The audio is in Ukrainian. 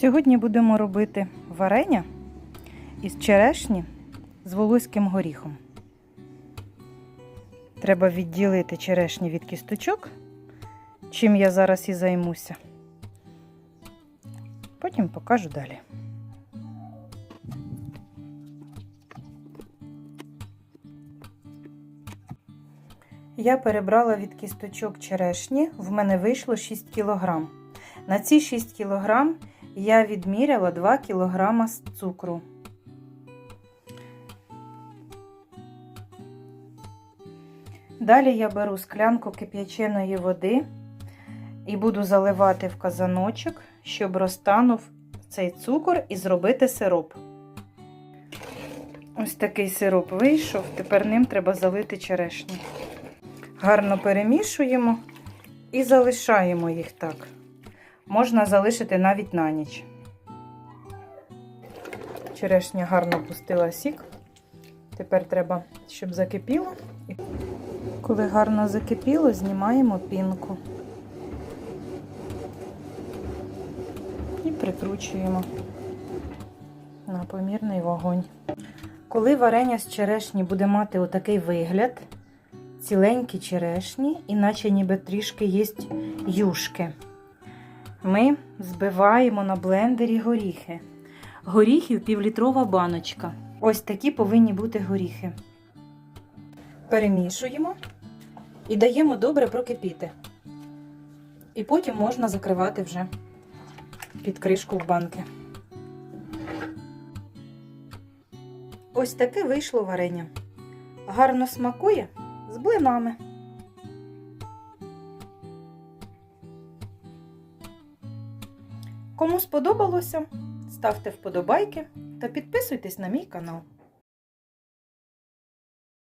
Сьогодні будемо робити варення із черешні з волоським горіхом. Треба відділити черешні від кісточок, чим я зараз і займуся. Потім покажу далі. Я перебрала від кісточок черешні, в мене вийшло 6 кг. На ці 6 кг я відміряла 2 кг цукру. Далі я беру склянку кип'яченої води і буду заливати в казаночок, щоб розтанув цей цукор і зробити сироп. Ось такий сироп вийшов, тепер ним треба залити черешню. Гарно перемішуємо і залишаємо їх так. Можна залишити навіть на ніч. Черешня гарно пустила сік. Тепер треба, щоб закипіло. Коли гарно закипіло, знімаємо пінку і прикручуємо на помірний вогонь. Коли варення з черешні буде мати отакий вигляд, ціленькі черешні, іначе ніби трішки є юшки, ми збиваємо на блендері горіхи. Горіхів півлітрова баночка. Ось такі повинні бути горіхи. Перемішуємо і даємо добре прокипіти. І потім можна закривати вже під кришку в банки. Ось таке вийшло варення. Гарно смакує з блинами. Кому сподобалося, ставте вподобайки та підписуйтесь на мій канал.